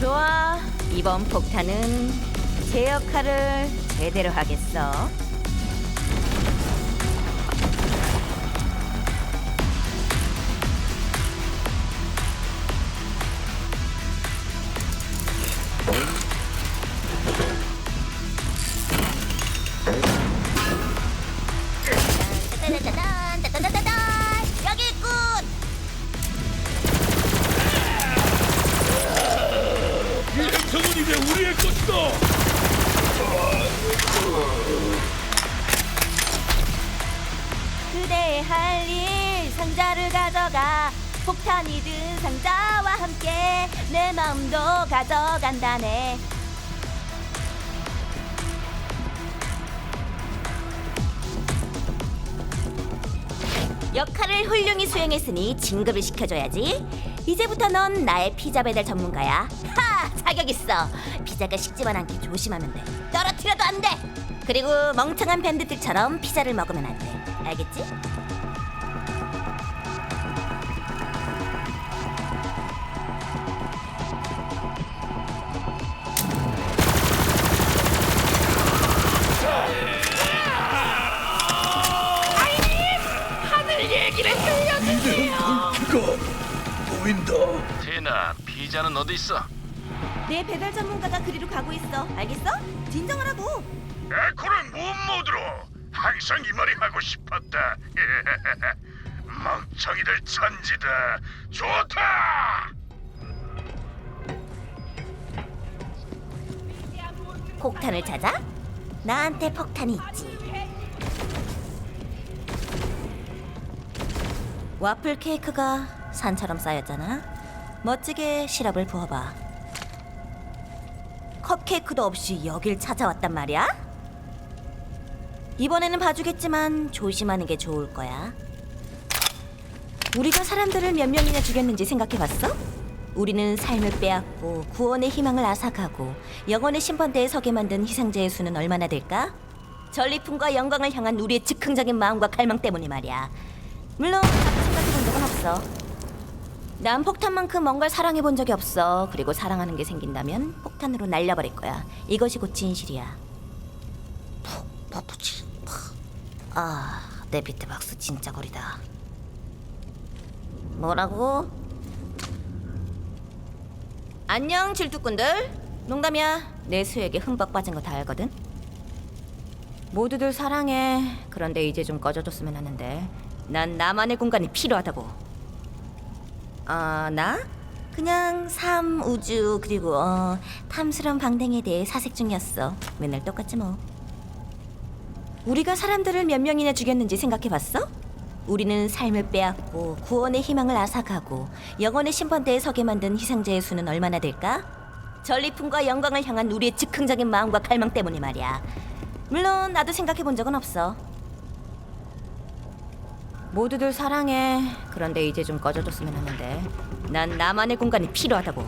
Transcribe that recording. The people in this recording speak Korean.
좋아. 이번 폭탄은 제 역할을 제대로 하겠어. 이제 우리의 것이다. 그대의 할 일 상자를 가져가 폭탄이 든 상자와 함께 내 마음도 가져간다네. 역할을 훌륭히 수행했으니 진급을 시켜줘야지. 이제부터 넌 나의 피자 배달 전문가야. 하! 자격 있어. 피자가 식지만 않게 조심하면 돼. 떨어뜨려도 안 돼. 그리고 멍청한 밴드들처럼 피자를 먹으면 안 돼. 알겠지? 보인다. 티나 피자는 어디 있어? 내 배달 전문가가 그리로 가고 있어. 알겠어? 진정하라고. 에코는 못 모드로 항상 이 말이 하고 싶었다. 멍청이들 천지다. 좋다. 폭탄을 찾아? 나한테 폭탄이 있지. 와플 케이크가 산처럼 쌓였잖아. 멋지게 시럽을 부어봐. 컵케이크도 없이 여길 찾아왔단 말이야? 이번에는 봐주겠지만 조심하는 게 좋을 거야. 우리가 사람들을 몇 명이나 죽였는지 생각해봤어? 우리는 삶을 빼앗고 구원의 희망을 앗아가고 영원의 심판대에 서게 만든 희생자의 수는 얼마나 될까? 전리품과 영광을 향한 우리의 즉흥적인 마음과 갈망 때문이 말이야. 물론 생각해본 적은 없어. 난 폭탄만큼 뭔가를 사랑해 본 적이 없어. 그리고 사랑하는 게 생긴다면 폭탄으로 날려버릴 거야. 이것이 곧 진실이야. 푹 퍼프치. 아, 내 비트박스 진짜 거리다. 뭐라고? 안녕 질투꾼들 농담이야 내 수액에 흠뻑 빠진 거 다 알거든 모두들 사랑해 그런데 이제 좀 꺼져줬으면 하는데 난 나만의 공간이 필요하다고 아 나? 그냥 삶, 우주 그리고 어, 탐스러운 방댕이에 대해 사색 중이었어 맨날 똑같지 뭐 우리가 사람들을 몇 명이나 죽였는지 생각해봤어? 우리는 삶을 빼앗고 구원의 희망을 앗아가고 영원의 심판대에 서게 만든 희생자의 수는 얼마나 될까? 전리품과 영광을 향한 우리의 즉흥적인 마음과 갈망 때문이 말이야. 물론 나도 생각해 본 적은 없어. 모두들 사랑해. 그런데 이제 좀 꺼져줬으면 하는데 난 나만의 공간이 필요하다고.